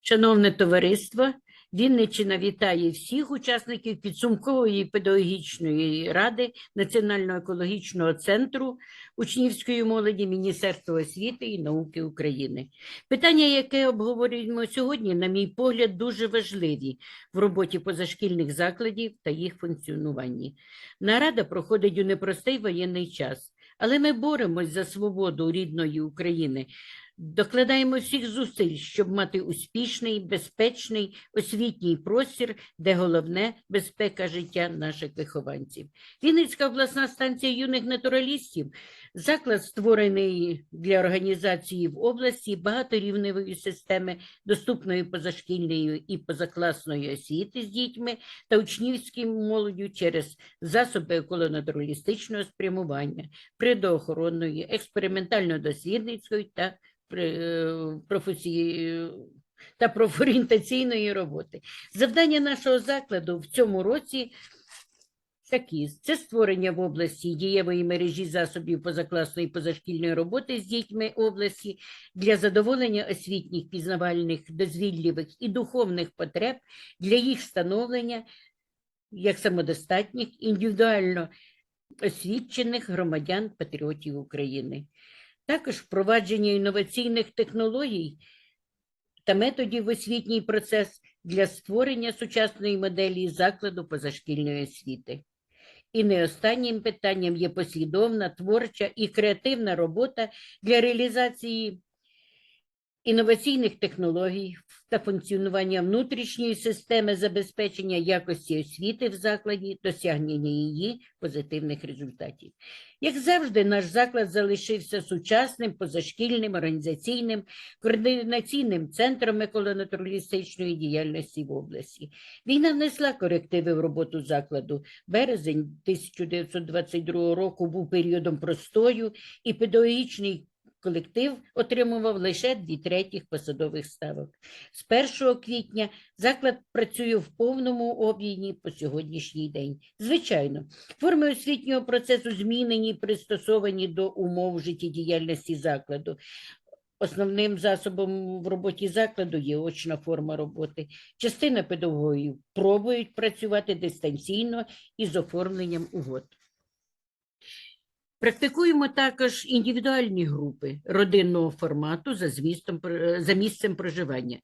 Шановне товариство, Вінниччина вітає всіх учасників підсумкової педагогічної ради Національного екологічного центру учнівської молоді Міністерства освіти і науки України. Питання, яке обговорюємо сьогодні, на мій погляд, дуже важливі в роботі позашкільних закладів та їх функціонуванні. Нарада проходить у непростий воєнний час, але ми боремось за свободу рідної України. Докладаємо всіх зусиль, щоб мати успішний, безпечний освітній простір, де головне безпека життя наших вихованців. Вінницька обласна станція юних натуралістів заклад створений для організації в області багаторівневої системи доступної позашкільної і позакласної освіти з дітьми та учнівським молоддю через засоби еколонатуралістичного спрямування, природоохоронної, експериментально-дослідницької та професії та профорієнтаційної роботи. Завдання нашого закладу в цьому році такі: це створення в області дієвої мережі засобів позакласної позашкільної роботи з дітьми області для задоволення освітніх, пізнавальних, дозвіллєвих і духовних потреб для їх встановлення як самодостатніх, індивідуально освічених громадян патріотів України також впровадження інноваційних технологій та методів в освітній процес для створення сучасної моделі закладу позашкільної освіти. І не останнім питанням є послідовна, творча і креативна робота для реалізації інноваційних технологій та функціонування внутрішньої системи забезпечення якості освіти в закладі, досягнення її позитивних результатів. Як завжди, наш заклад залишився сучасним, позашкільним, організаційним, координаційним центром еколонатуралістичної діяльності в області. Війна внесла корективи в роботу закладу. Березень 1922 року був періодом простою, і педагогічний колектив отримував лише дві третіх посадових ставок. З 1 квітня заклад працює в повному об'ємі по сьогоднішній день. Звичайно, форми освітнього процесу змінені, і пристосовані до умов життєдіяльності закладу. Основним засобом в роботі закладу є очна форма роботи. Частина педагогів пробують працювати дистанційно із оформленням угод. Практикуємо також індивідуальні групи родинного формату за, змістом, про- за місцем проживання.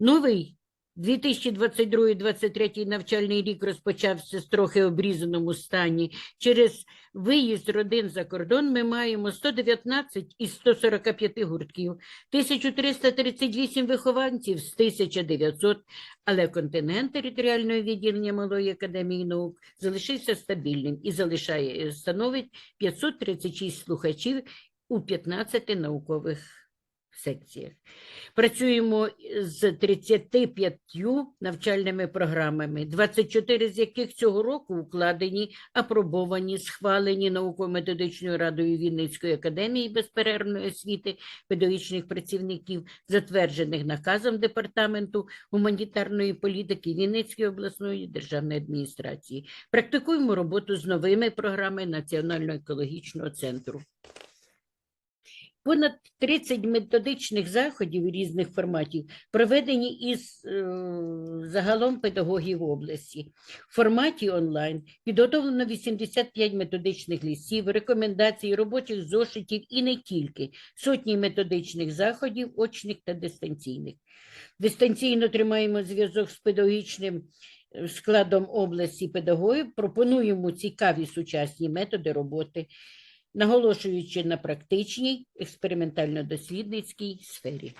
Новий 2022-2023 навчальний рік розпочався з трохи обрізаному стані. Через виїзд родин за кордон ми маємо 119 із 145 гуртків, 1338 вихованців з 1900, але континент територіального відділення Малої академії наук залишився стабільним і залишає становить 536 слухачів у 15 наукових секціях. Працюємо з 35 навчальними програмами, 24 з яких цього року укладені, апробовані, схвалені науково-методичною радою Вінницької академії безперервної освіти педагогічних працівників, затверджених наказом Департаменту гуманітарної політики Вінницької обласної державної адміністрації. Практикуємо роботу з новими програмами Національного екологічного центру. Понад 30 методичних заходів різних форматів проведені із е, загалом педагогів області. В форматі онлайн підготовлено 85 методичних листів, рекомендацій, робочих зошитів і не тільки, сотні методичних заходів, очних та дистанційних. Дистанційно тримаємо зв'язок з педагогічним е, складом області педагогів, пропонуємо цікаві сучасні методи роботи наголошуючи на практичній експериментально-дослідницькій сфері.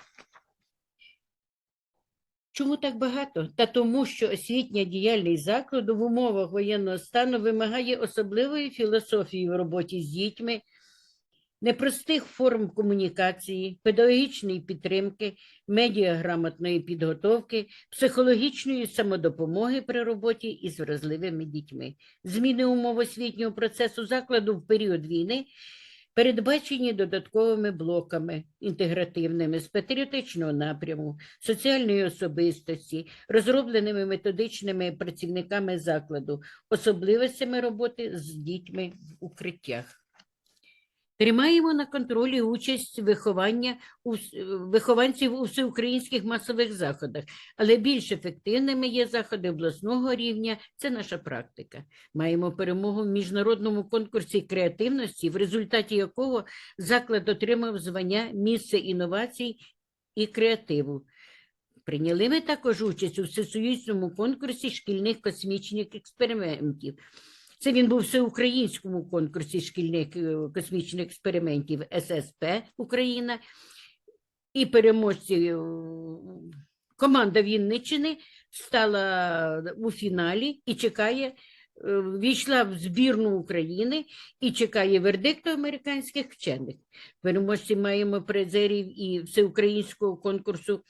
Чому так багато? Та тому, що освітня діяльність закладу в умовах воєнного стану вимагає особливої філософії в роботі з дітьми, непростих форм комунікації, педагогічної підтримки, медіаграмотної підготовки, психологічної самодопомоги при роботі із вразливими дітьми. Зміни умов освітнього процесу закладу в період війни передбачені додатковими блоками інтегративними з патріотичного напряму, соціальної особистості, розробленими методичними працівниками закладу, особливостями роботи з дітьми в укриттях. Тримаємо на контролі участь виховання у вихованців у всеукраїнських масових заходах, але більш ефективними є заходи обласного рівня. Це наша практика. Маємо перемогу в міжнародному конкурсі креативності, в результаті якого заклад отримав звання місце інновацій і креативу. Прийняли ми також участь у всесоюзному конкурсі шкільних космічних експериментів. Це він був всеукраїнському конкурсі шкільних е, космічних експериментів ССП Україна. І переможці е, команда Вінниччини стала у фіналі і чекає, е, війшла в збірну України і чекає вердикту американських вчених. Переможці маємо призерів і всеукраїнського конкурсу.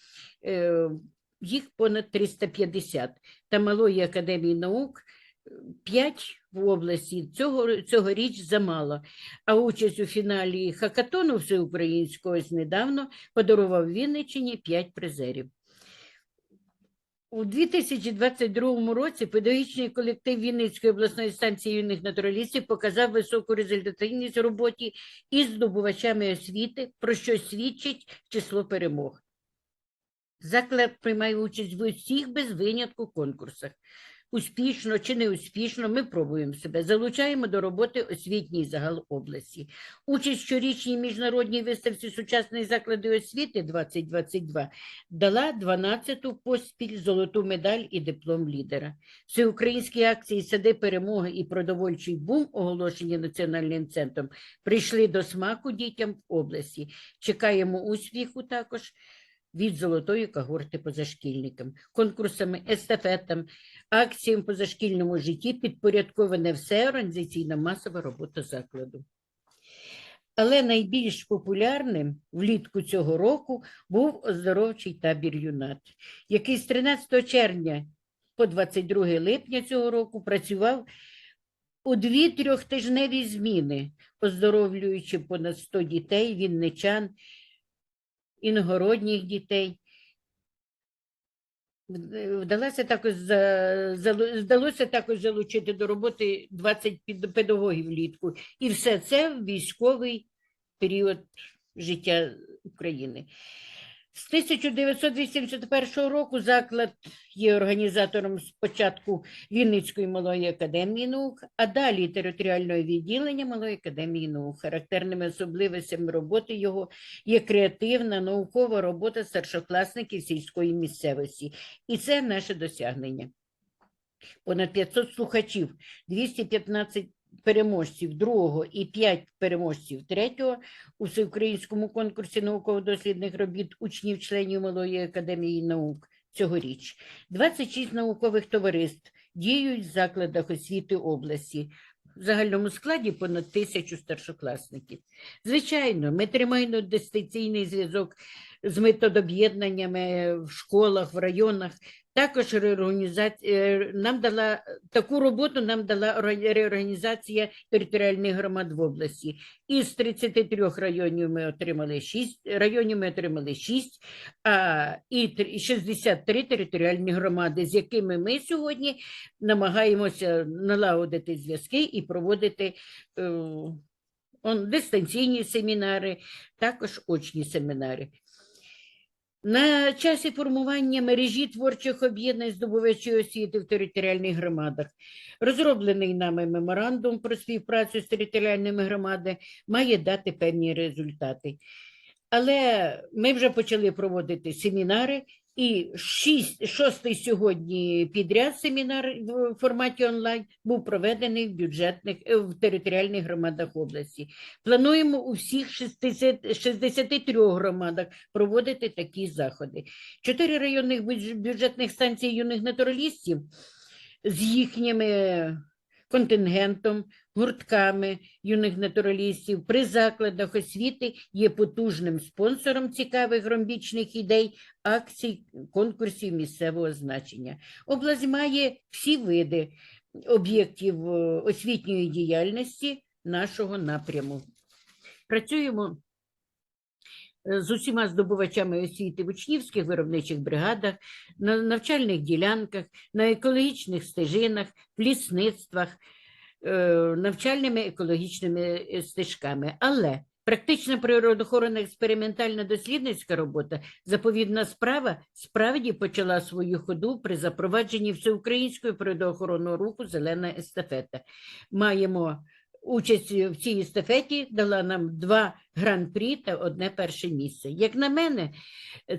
Їх понад 350 та Малої академії наук 5 в області. Цього, цьогоріч замало. А участь у фіналі хакатону всеукраїнського ось недавно подарував Вінниччині 5 призерів. У 2022 році педагогічний колектив Вінницької обласної станції юних натуралістів показав високу результативність в роботі із здобувачами освіти, про що свідчить число перемог. Заклад приймає участь в усіх без винятку конкурсах. Успішно чи неуспішно ми пробуємо себе, залучаємо до роботи освітній загал області. Участь щорічній міжнародній виставці сучасних закладів освіти 2022 дала 12-ту поспіль золоту медаль і диплом лідера. Всеукраїнські акції Сади перемоги і продовольчий бум, оголошені Національним центром, прийшли до смаку дітям в області. Чекаємо успіху також від золотої когорти позашкільникам, конкурсами, естафетам, акціям позашкільному житті підпорядковане все організаційна масова робота закладу. Але найбільш популярним влітку цього року був оздоровчий табір юнат, який з 13 червня по 22 липня цього року працював у дві трьохтижневі зміни, оздоровлюючи понад 100 дітей, вінничан, іногородніх дітей. Вдалося також, вдалося також залучити до роботи 20 педагогів влітку. І все це військовий період життя України. З 1981 року заклад є організатором спочатку Вінницької малої академії наук, а далі територіального відділення Малої академії наук. Характерними особливостями роботи його є креативна наукова робота старшокласників сільської місцевості. І це наше досягнення. Понад 500 слухачів, 215 переможців другого і 5 переможців третього у всеукраїнському конкурсі науково-дослідних робіт учнів-членів Малої академії наук цьогоріч. 26 наукових товариств діють в закладах освіти області. В загальному складі понад тисячу старшокласників. Звичайно, ми тримаємо дистанційний зв'язок з методоб'єднаннями в школах, в районах. Також реорганізація нам дала таку роботу. Нам дала реорганізація територіальних громад в області. Із 33 районів ми отримали 6, районів ми отримали 6, а і 63 територіальні громади, з якими ми сьогодні намагаємося налагодити зв'язки і проводити е, он, дистанційні семінари, також очні семінари. На часі формування мережі творчих об'єднань здобувачів освіти в територіальних громадах розроблений нами меморандум про співпрацю з територіальними громадами має дати певні результати. Але ми вже почали проводити семінари, і шість, шостий сьогодні підряд семінар в форматі онлайн був проведений в бюджетних е, в територіальних громадах області. Плануємо у всіх 60, 63 громадах проводити такі заходи. Чотири районних бюджетних станцій юних натуралістів з їхніми контингентом, гуртками юних натуралістів при закладах освіти є потужним спонсором цікавих ромбічних ідей, акцій, конкурсів місцевого значення. Область має всі види об'єктів е, освітньої діяльності нашого напряму. Працюємо е, з усіма здобувачами освіти в учнівських виробничих бригадах, на навчальних ділянках, на екологічних стежинах, в лісництвах, навчальними екологічними е, стежками. Але практична природоохоронна експериментальна дослідницька робота, заповідна справа, справді почала свою ходу при запровадженні всеукраїнської природоохоронного руху Зелена естафета. Маємо участь в цій естафеті, дала нам два гран-прі та одне перше місце. Як на мене,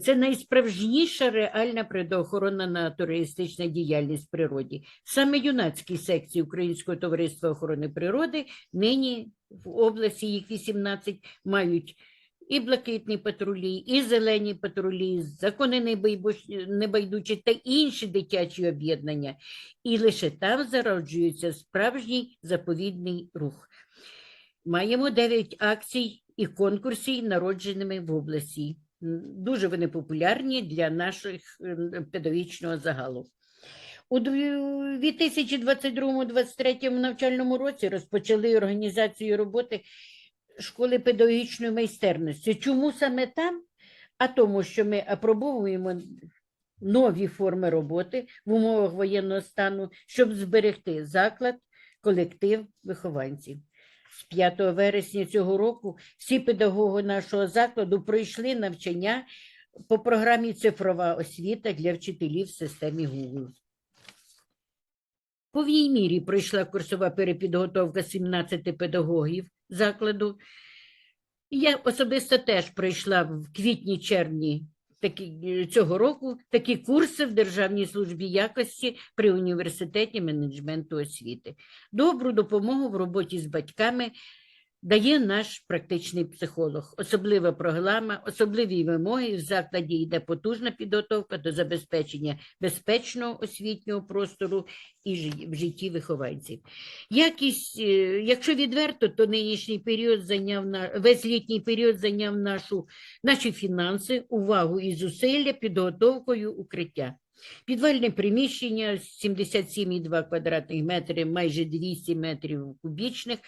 це найсправжніша реальна природоохоронна натуралістична діяльність в природі. Саме юнацькі секції Українського товариства охорони природи нині в області їх 18 мають і блакитні патрулі, і зелені патрулі, закони небайдучі та інші дитячі об'єднання. І лише там зароджується справжній заповідний рух. Маємо 9 акцій і конкурсів, народженими в області. Дуже вони популярні для наших педагогічного загалу. У 2022-2023 навчальному році розпочали організацію роботи школи педагогічної майстерності. Чому саме там? А тому, що ми апробовуємо нові форми роботи в умовах воєнного стану, щоб зберегти заклад, колектив вихованців. З 5 вересня цього року всі педагоги нашого закладу пройшли навчання по програмі Цифрова освіта для вчителів в системі Google. Повній мірі пройшла курсова перепідготовка 17 педагогів закладу. Я особисто теж пройшла в квітні-червні цього року такі курси в Державній службі якості при університеті менеджменту освіти. Добру допомогу в роботі з батьками дає наш практичний психолог. Особлива програма, особливі вимоги. В закладі йде потужна підготовка до забезпечення безпечного освітнього простору і в житті вихованців. Якість, е, якщо відверто, то нинішній період зайняв на весь літній період зайняв нашу наші фінанси, увагу і зусилля підготовкою укриття. Підвальне приміщення 77,2 квадратних метри, майже 200 метрів кубічних,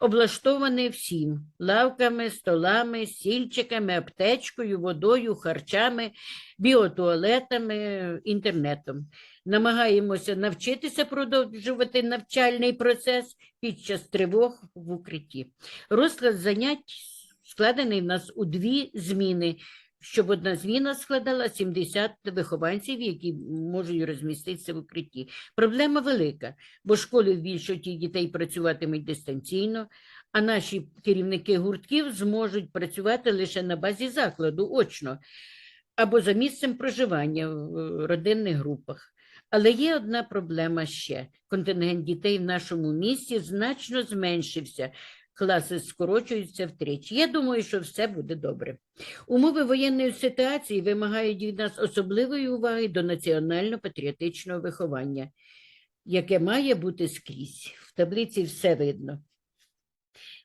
облаштоване всім лавками, столами, стільчиками, аптечкою, водою, харчами, біотуалетами, інтернетом. Намагаємося навчитися продовжувати навчальний процес під час тривог в укритті. Розклад занять складений в нас у дві зміни, щоб одна зміна складала 70 вихованців, які можуть розміститися в укритті. Проблема велика, бо школи в більшості дітей працюватимуть дистанційно, а наші керівники гуртків зможуть працювати лише на базі закладу очно або за місцем проживання в е, родинних групах. Але є одна проблема ще: контингент дітей в нашому місті значно зменшився. Класи скорочуються втричі. Я думаю, що все буде добре. Умови воєнної ситуації вимагають від нас особливої уваги до національно-патріотичного виховання, яке має бути скрізь. В таблиці все видно.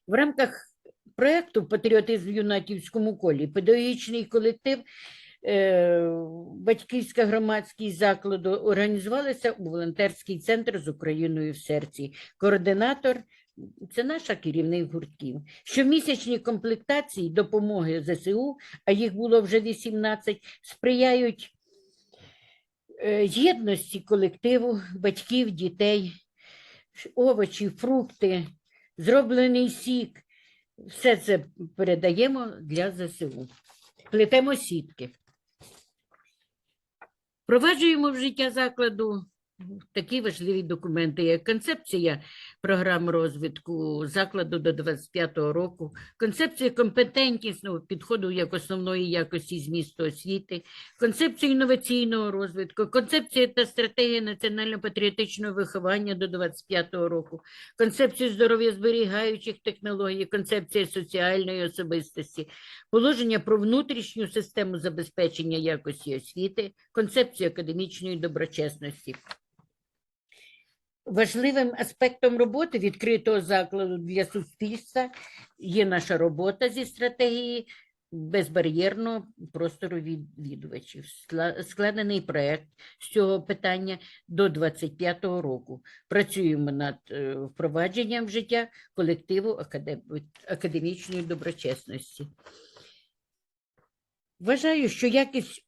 В рамках проєкту Патріотизм в юнатівському колі педагогічний колектив е, батьківська громадськість закладу організувалися у волонтерський центр з Україною в серці. Координатор це наша керівник гуртків. Щомісячні комплектації допомоги ЗСУ, а їх було вже 18, сприяють е, єдності колективу, батьків, дітей, овочі, фрукти, зроблений сік. Все це передаємо для ЗСУ. Плетемо сітки. Впроваджуємо в життя закладу такі важливі документи, як концепція програм розвитку закладу до 25-го року, концепція компетентнісного підходу як основної якості змісту освіти, концепція інноваційного розвитку, концепція та стратегія національно-патріотичного виховання до 25-го року, концепція здоров'я зберігаючих технологій, концепція соціальної особистості, положення про внутрішню систему забезпечення якості освіти, концепцію академічної доброчесності. Важливим аспектом роботи відкритого закладу для суспільства є наша робота зі стратегії безбар'єрного простору відвідувачів. Складений проект з цього питання до 25-го року. Працюємо над е, впровадженням в життя колективу академічної доброчесності. Вважаю, що якість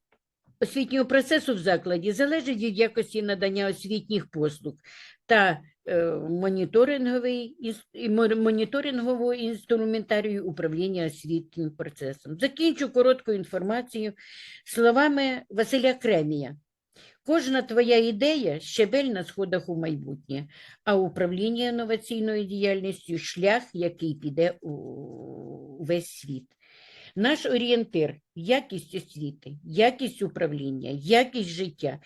освітнього процесу в закладі залежить від якості надання освітніх послуг та е, моніторинговий, моніторингового інструментарію управління освітнім процесом. Закінчу короткою інформацією словами Василя Кремія. Кожна твоя ідея – щебель на сходах у майбутнє, а управління інноваційною діяльністю – шлях, який піде у весь світ. Наш орієнтир – якість освіти, якість управління, якість життя,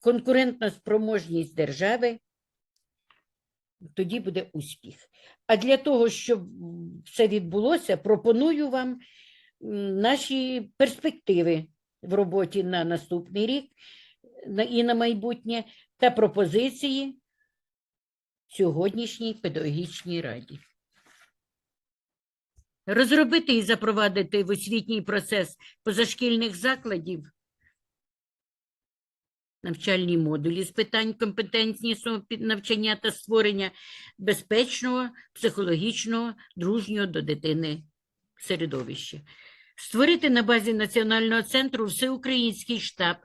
конкурентна спроможність держави, тоді буде успіх. А для того, щоб все відбулося, пропоную вам наші перспективи в роботі на наступний рік і на майбутнє та пропозиції сьогоднішній педагогічній раді. Розробити і запровадити в освітній процес позашкільних закладів навчальні модулі з питань компетентнісного під- навчання та створення безпечного, психологічного, дружнього до дитини середовища. Створити на базі Національного центру всеукраїнський штаб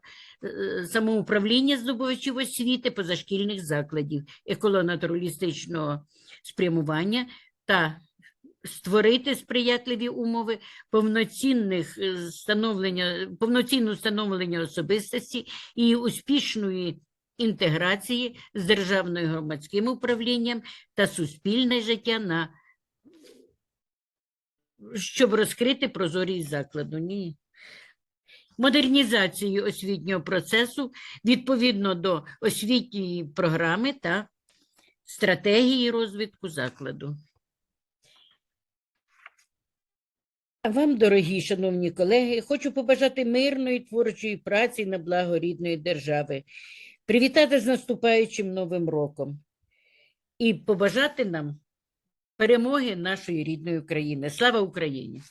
е, самоуправління здобувачів освіти позашкільних закладів еколонатуралістичного спрямування та створити сприятливі умови повноцінних е, становлення, повноцінне встановлення особистості і успішної інтеграції з державною громадським управлінням та суспільне життя на щоб розкрити прозорість закладу. Ні. Модернізацію освітнього процесу відповідно до освітньої програми та стратегії розвитку закладу. Вам, дорогі шановні колеги, хочу побажати мирної творчої праці на благо рідної держави, привітати з наступаючим новим роком і побажати нам перемоги нашої рідної України. Слава Україні!